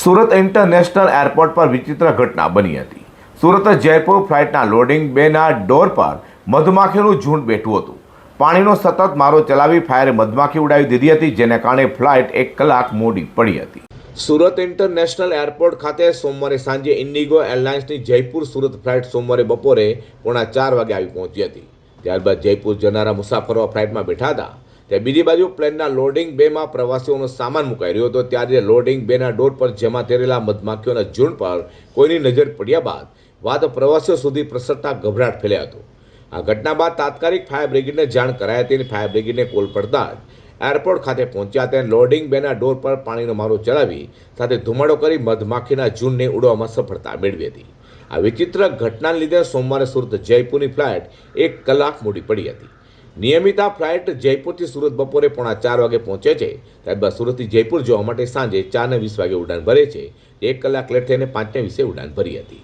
Surat international airport પર વિચિત્ર ઘટના બની હતી. સુરત જયપુર ફ્લાઇટના લોડિંગ બેના ડોર પર મધમાખીનું ઝુંડ બેઠું હતું. પાણીનો સતત મારો ચલાવી ફાયરે મધમાખી ઉડાવી દીધી હતી, જેને કારણે ફ્લાઇટ એક કલાક મોડી પડી હતી. સુરત ઇન્ટરનેશનલ એરપોર્ટ ખાતે સોમવારે સાંજે ઇન્ડિગો એરલાઇન્સની જયપુર સુરત ફ્લાઇટ સોમવારે બપોરે પોણા ચાર વાગે આવી પહોંચી હતી. ત્યારબાદ જયપુર જનારા મુસાફરો ફ્લાઇટમાં બેઠા હતા. ત્યાં બીજી બાજુ પ્લેનના લોડિંગ બેમાં પ્રવાસીઓનો સામાન મુકાઈ રહ્યો હતો. ત્યારે લોડિંગ બેના ડોર પર જમા થયેલા મધમાખીઓના ઝુંડ પર કોઈની નજર પડ્યા બાદ વાત પ્રવાસીઓ સુધી પ્રસરતા ગભરાટ ફેલાયો હતો. આ ઘટના બાદ તાત્કાલિક ફાયર બ્રિગેડને જાણ કરાઈ હતી અને ફાયર બ્રિગેડને કોલ પડતા જ એરપોર્ટ ખાતે પહોંચ્યા. ત્યાં લોડિંગ બેના ડોર પર પાણીનો મારો ચલાવી સાથે ધુમાડો કરી મધમાખીના ઝુંડને ઉડવામાં સફળતા મેળવી હતી. આ વિચિત્ર ઘટનાને લીધે સોમવારે સુરત જયપુરની ફ્લાઇટ એક કલાક મોડી પડી હતી. નિયમિત આ ફ્લાઇટ જયપુરથી સુરત બપોરે પોણા ચાર વાગે પહોંચે છે. ત્યારબાદ સુરતથી જયપુર જવા માટે સાંજે ચારને વીસ વાગે ઉડાન ભરે છે. એક કલાક લેટ થઈને પાંચને વીસે ઉડાન ભરી હતી.